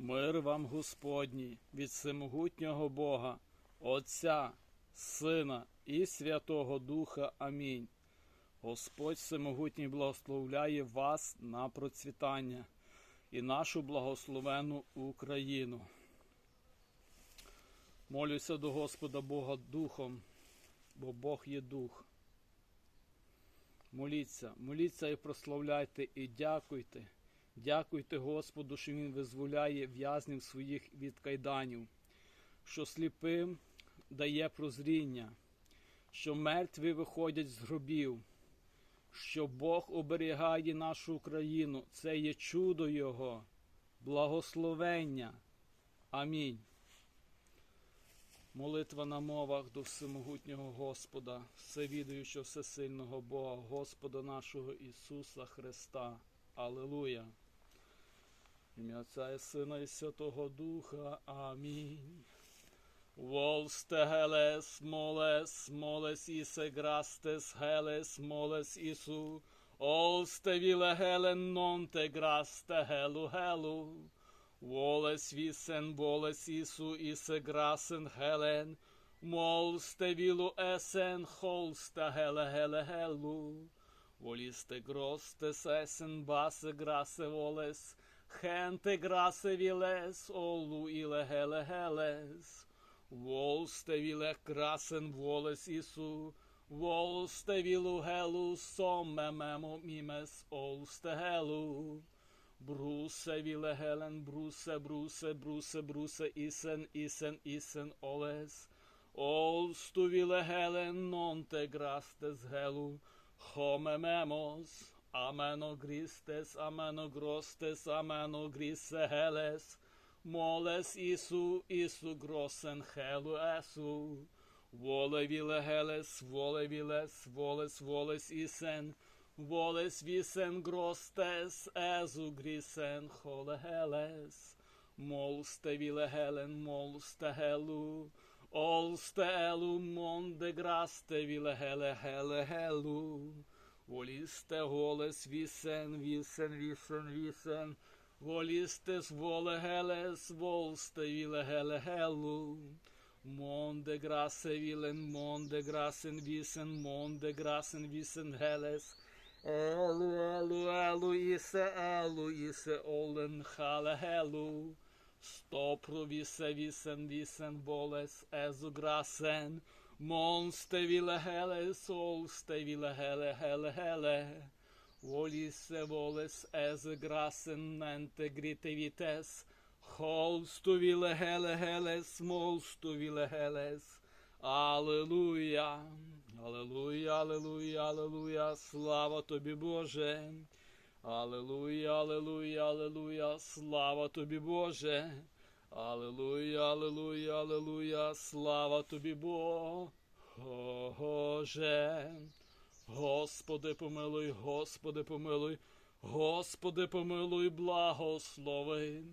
Мир вам Господній від всемогутнього Бога, Отця, Сина і Святого Духа. Амінь. Господь Всемогутній благословляє вас на процвітання і нашу благословену Україну. Молюся до Господа Бога Духом, бо Бог є Дух. Моліться, моліться і прославляйте, і дякуйте. Дякуйте Господу, що Він визволяє в'язнів своїх від кайданів, що сліпим дає прозріння, що мертві виходять з гробів, що Бог оберігає нашу Україну. Це є чудо Його, благословення. Амінь. Молитва на мовах до всемогутнього Господа, всевідуючого всесильного Бога, Господа нашого Ісуса Христа. Аллилуйя. Ім'я Отця і Сина і Святого Духа. Амінь. Волсте гелес, молес, молес ісе грастес, гелес, молес ісу. Олсте віле гелен нонте грасте гелу гелу. Волес вісен, волес ісу, ісе грасен гелен. Молсте вілу есен, холсте геле геле гелу. Волісте гросте сесен, басе грасе волес. Хенте грасе вілес, олу іле геле гелес. Волсте віле красен волес ісу. Волсте вілу гелу, соме мемо мімес, олсте гелу. Брусе віле гелен, брусе, брусе, брусе, брусе, ісен, ісен, ісен, олес. Олсту віле гелен, нонте грастес гелу. Хомемemos, ameno gristes, ameno grostes, ameno grise heles, moles isu, isu grossen helu esu, vole vile heles, vole viles, voles, voles isen, voles visen grostes, ezu grisen hole heles, molste vile helen, molste helu, Olste elu monde graste vile hele hele helu. Voliste holes visen, visen, visen, visen. Volistes vole heles, volste vile hele helu. Monde grasse vilen, monde grassen visen, monde grassen visen heles. Elu, elu, elu, ise, elu, ise, olen hale helu. Stopro vise visen visen voles ezu grasen, monste vile hele, solste vile hele, hele, hele. Volise voles ezu grasen, nente grite vites, holstu vile hele, hele, smolstu vile heles. Аллилуйя, Аллилуйя, Аллилуйя, Аллилуйя, слава тобі, Боже. Аллилуйя, аллилуйя, аллилуйя, слава тобі, Боже. Аллилуйя, аллилуйя, аллилуйя, слава тобі, Боже. Господи, помилуй, Господи, помилуй, Господи, помилуй, благослови.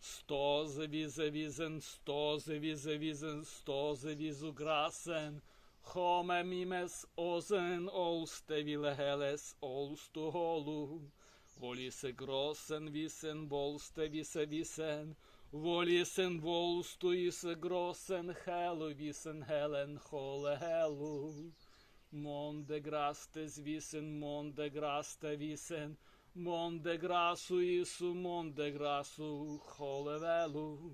Сто завізе візен, сто завізе візен, сто завізу грасен. Хоме мімес озен, олсте вілегелес, олсту голу. Волісе гросен вісен, волсте вісе вісен, волісен волсту ісе гросен, хелу вісен гелен, холе гелу. Монде грасте звісен, монде грасте вісен, монде грасу ісу, монде грасу, холе велу.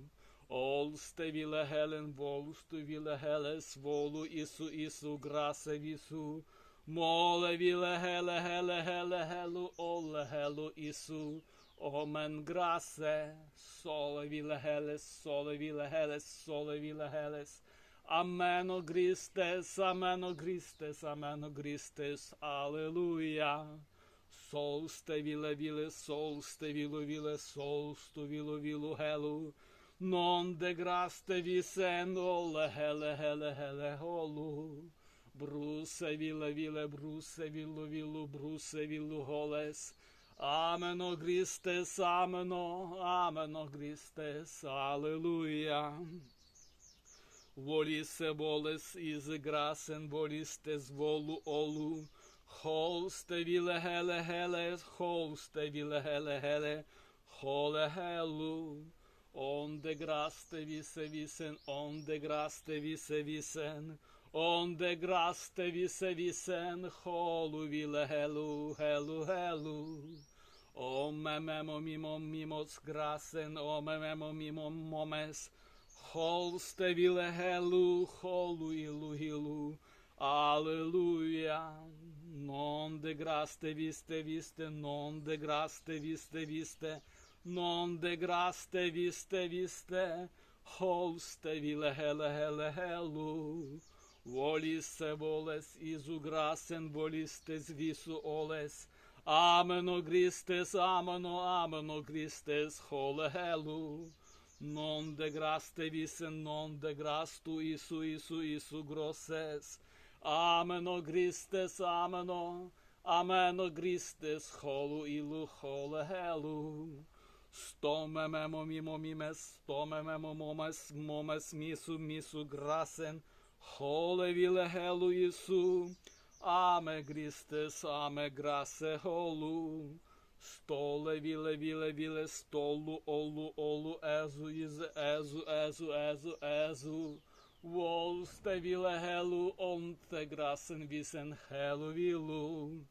Олсте віле гелен, волсту віле гелес, волу ісу, ісу, грасе вісу. Моле віле геле геле геле гелу оле гелу ісу. Омен грасе, соле віле гелес, соле віле гелес, соле віле гелес. Амено грістес, амено грістес, амено грістес, алелуя. Солсте віле віле, солсте віло віле, солсту віло вілу гелу. Non de graste visen, оле геле геле геле голу. Брусе віле віле, брусе вілу вілу, брусе вілу голес. Амено грістес, амено, амено грістес, алелуя. Волісе волес із грасен, волістес волу олу. Холсте віле геле геле, холсте віле геле геле, холе гелу. onde graste vise visen, onde graste vise visen, onde graste vise visen, holu vile helu, helu, helu. O mememo mimo mimos grasen, o mememo mimo momes, holste vile helu, holu ilu hilu, Alleluia. Non de graste viste viste, non de graste viste viste, non de graste viste viste, holste vile hele hele. Voliste voles izu grasen, volistes visu oles, ameno gristes, ameno, ameno gristes, hole helu. Non de graste visen, non de grastu isu, isu, isu grosses, Ameno gristes, ameno, ameno gristes, holu ilu, hole helu. Mimo mimes, stome memo momes, momes misu, misu grasen, hole vile helu isu. Ame gristes, ame grase holu. Stole vile vile vile stolu, olu, olu, ezu, iz, ezu, ezu, ezu, ezu. Volste vile helu, onte grasen visen helu vilu.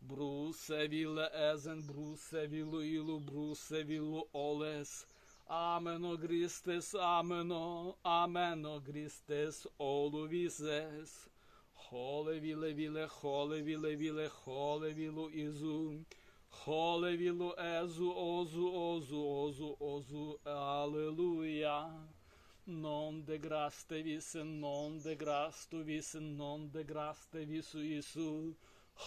Bruse vile ezen, bruse vilu ilu, bruse vilu oles. Ameno gristes, ameno, ameno gristes, olu vises. Hole vile vile, hole vile vile, hole vilu izu. Hole vilu ezu, ozu, ozu, ozu, aleluia. Non de graste visen, non de grastu visen, non de graste visu isu.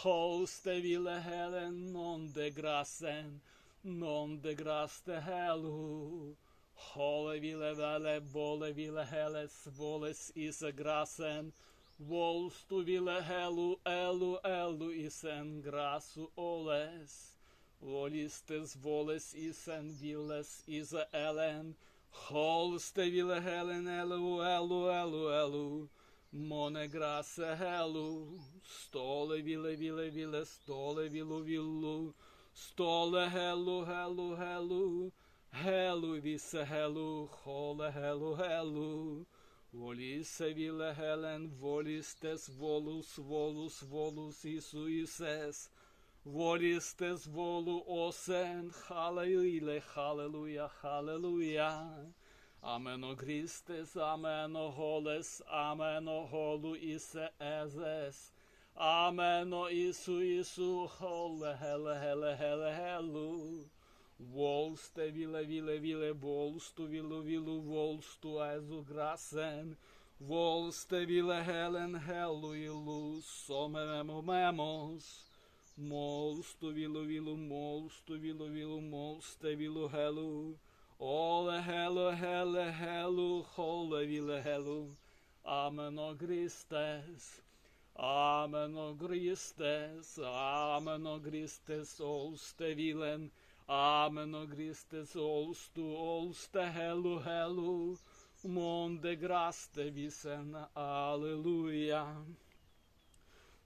Hoste vile helen, non de grasen, non de graste helu. Hole vile vele, vole vile heles, voles isa grasen. Volstu vile helu, elu, elu isen grasu oles. Volistes voles isen viles isa elen. Holste vile helen elu, elu, elu, elu. Mone grace helu. Stole vile, vile, vile, stole vilu, vilu. Stole helu, helu, helu. Helu vise helu, hole helu, helu. Volise vile helen, volistes volus, volus, volus, isu, ises. Volistes volu osen, hallelujah, hallelujah, hallelujah. Ameno Christes, ameno holes, ameno holu ise ezes. Ameno isu, isu, hole, hele, hele, hele, helu. Volste vile, vile, vile, volstu, vilu, vilu, volstu, ezu grasen. Volste vile, helen, helu, ilu, somememo, memos. Molstu vilu vilu molstu vilu vilu molste vilu helu. Ole helu hele helu hole vile helu. Amen o Christes. Amen o Christes. Olste vilen. Amen o Christes olstu olste helu helu. Monde graste visen. Alleluia.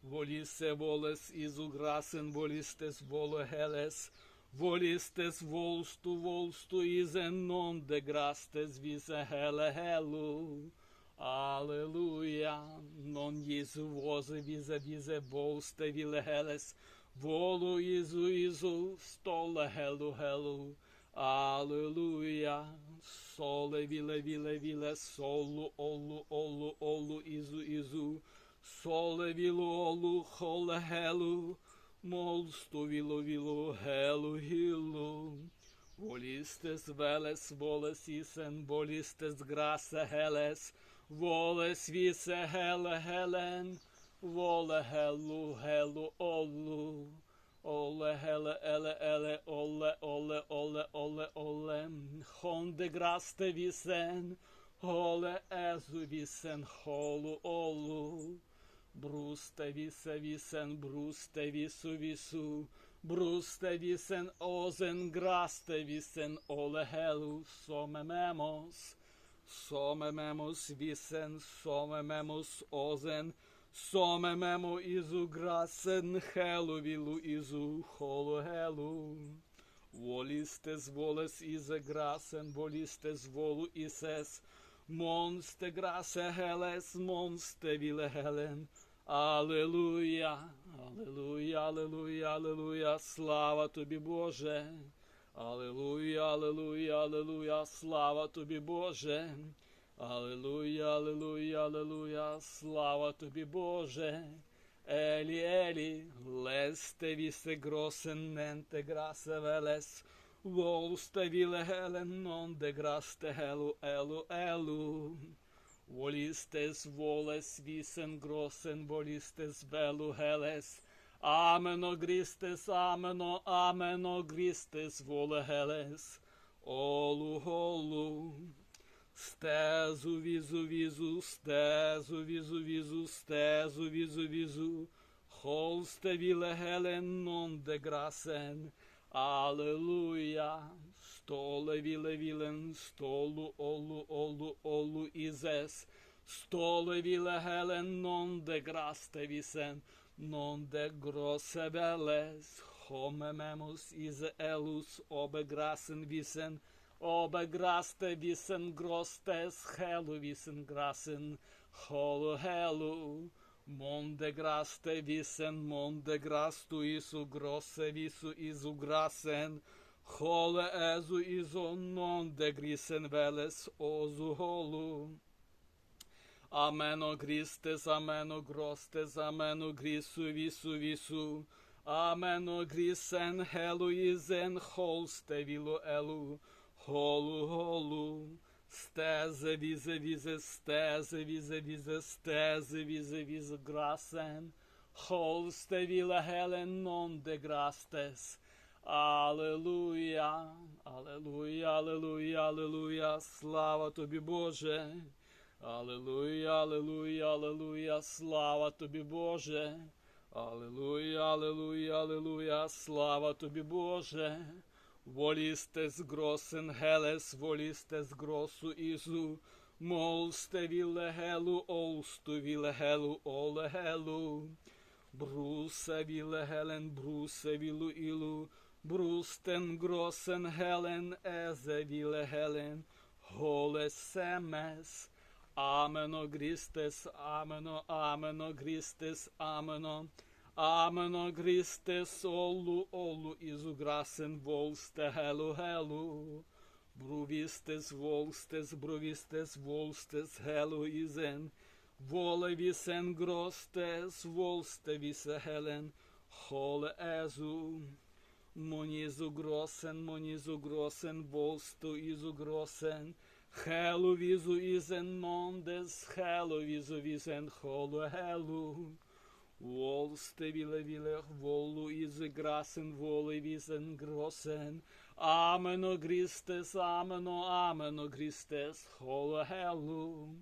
Volisse voles izu grasen volistes volo heles, volistes volstu volstu izen non de grastes vise hele helu. Aleluia, non Jesu voze vise vise volste vile heles, volu izu izu stole helu helu. Aleluia, sole vile vile vile solu olu olu olu izu izu. Sole vilu olu hole helu, molstu vilu vilu helu hilu. Volistes veles voles isen, volistes grase heles, voles vise hele helen, vole helu helu olu. Ole hele ele ele ole ole ole ole ole, honde graste visen, ole ezu visen holu olu. Bruste vise visen, bruste visu visu, bruste visen ozen, graste visen ole helu, somememos, somememos visen, somememos ozen, somememo izu grasen, helu vilu izu holu helu. Volistes voles ise grasen, volistes volu ises, monste grase heles, monste vile helen. Аллилуйя, Аллилуйя, Аллилуйя, Аллилуйя, слава тобі, Боже. Аллилуйя, Аллилуйя, Аллилуйя, слава тобі, Боже. Аллилуйя, Аллилуйя, Аллилуйя, слава тобі, Боже. Елі, Елі, лесте вісе гросен, ненте грасе велес, волсте віле гелен, нон де грасте гелу, елу, елу. Volistes voles visen grossen, volistes velu heles. Ameno gristes, ameno, ameno gristes vole heles. Olu, olu. Stezu, vizu, vizu, stezu, vizu, vizu, stezu, vizu, vizu. Holste vile helen non de grasen. Alleluia. Stole vile vilen, stolu, olu, olu, olu. Stole vile helen non de graste visen, non de grosse veles. Homememus ise elus obegrasen visen, obe graste visen grostes, helu visen grasen, holu helu. Monde graste visen, monde grastu isu grosse visu isu grasen, Холе езу ізо нон де грісен велес озу голу. Амено грістес, амено гростес, амено грісу вісу вісу. Амено грісен хелу ізен холсте вілу елу. Холу. Холсте віле гелен нон де Аллилуйя, Аллилуйя, слава тобі, Боже. Аллилуйя, слава тобі, Боже. Аллилуйя, Аллилуйя, слава тобі, Боже. Волістес гросен гелес, волістес гросу ізу, молсте вілегелу, олсту вілегелу, олегелу. Брусе вілегелен, брусе Brusten grossen helen, eze vile helen, hole semes. Ameno gristes, ameno. Ameno gristes, olu, olu, izu grasen, volste, helu, helu. Bruvistes, volstes, bruvistes, volstes, helu, izen. Vole visen grostes, volste vise helen, hole ezu. Monizu grossen, monizu grossen, volstu izu grossen, helu vizu izen mondes, helu vizu vizen holu helu. Volste vile vile volu izu grassen, vole vizen grossen, ameno gristes, ameno, ameno gristes, holu helu.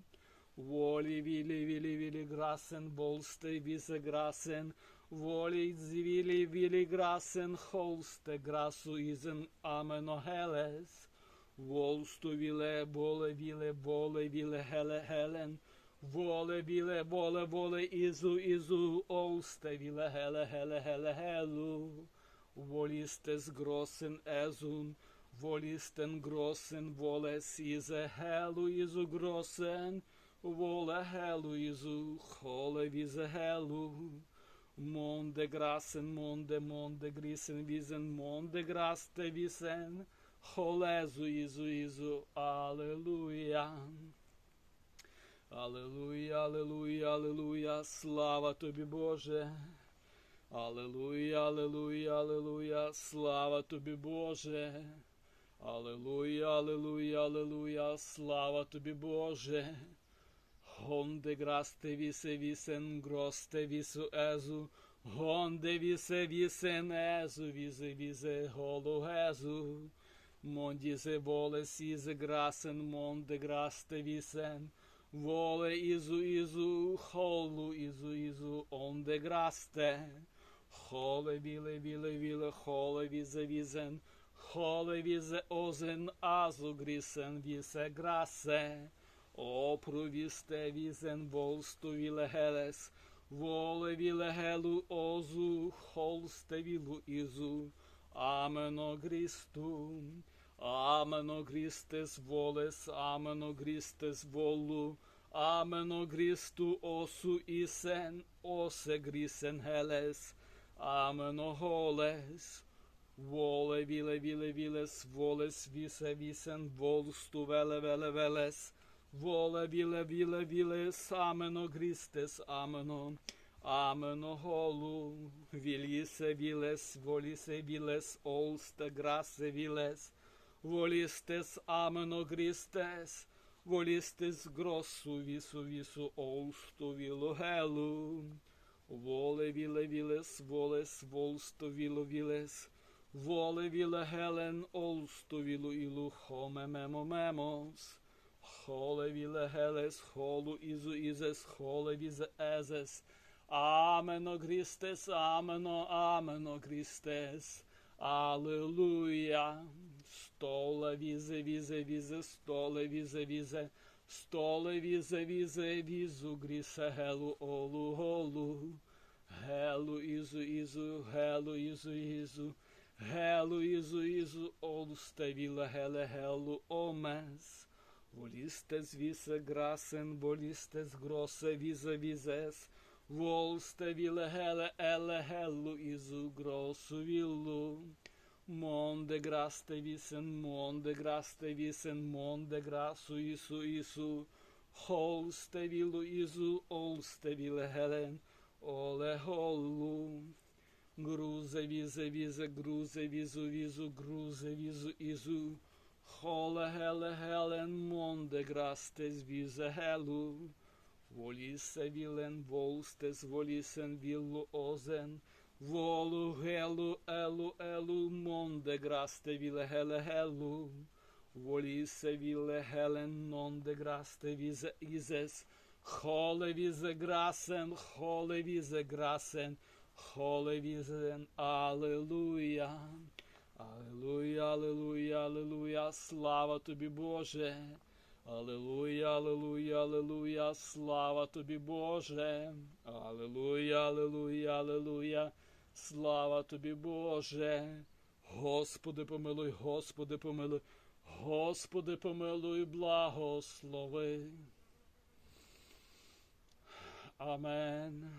Voli vili vili vili grassen, volste vise grassen, Voli zvili vili grasen holste grasu izen ameno heles. Volstu vile bole vile bole vile hele helen. Vole vile vole vole izu izu olste vile hele hele hele helu. Volistes grossen ezun. Volisten grossen voles ize helu izu grossen. Vole helu izu hole vize helu. Monde grasen, monde, monde grisen, visen, monde graste visen, holezu, izu, izu, aleluja. Алелуя, алелуя, алелуя, слава тобі, Боже. Алелуя, алелуя, алелуя, слава тобі, Боже. Алелуя, алелуя, алелуя, слава тобі, Боже. Honde graste vise visen groste visu ezu, honde vise visen ezu, vise vise holo ezu. Mondise vole size grasen, monde graste visen, vole izu izu, holu izu izu, onde graste. Hole vile vile vile, hole vise visen, hole vise ozen, azu grisen vise grasse. O proviste visen volstu vile heles, vole vile helu ozu, holste vilu izu, Амено Христу, Амено Христес волес, Амено Христес волу, Амено Христу осу ісен, осе грісен гелес, Амено голес, воле віле віле вілес, волес вісе вісен, волсту веле веле велес, воле віле віле вілес, Амено Христес, Амено, Амено голу, вілісе вілес, волісе вілес, олсте грасе вілес, волістес амено грістес, волістес гросу вісу вісу олсту вілу гелу, воле віле вілес, волес, волсто вілу вілес, воле віле гелен, олсту вілу ілу хоме мемо мемос, холе віле гелес, холу ізу ізес, холе візе езес, Амено Христес, амено, амено Христес, Аллилуйя. Столе візе, візе, візе, столе візе, візе, столе візе, візе, візу, грісе, гелу, олу, голу, гелу, ізу, ізу, гелу, ізу, ізу, гелу, ізу, ізу, олу, стевіла, геле, гелу, омес. Волістес вісе грасен, волістес гросе, візе, візес, Волсте віле геле еле геллу ізу гросу віллу. Монде грасте вісен, монде грасте вісен, монде грасу ісу ісу. Холсте вілу ізу, олсте віле гелен, оле голлу. Грузе візе візе, грузе візу візу, грузе візу ізу. Холе геле гелен, монде грастес візе гелу. Волісе вілен, волстес, волісен, віллу озен, волу, гелу, елу, елу, монде грасте віле геле гелу, волісе віле гелен, нонде грасте візе ізес, холе візе грасен, холе візе грасен, холе візен, алелуя. Алелуя, алелуя, алелуя, слава тобі, Боже. Аллилуйя, аллилуйя, аллилуйя, слава тобі, Боже. Аллилуйя, аллилуйя, аллилуйя, слава тобі, Боже. Господи, помилуй, Господи, помилуй, Господи, помилуй, благослови. Амен.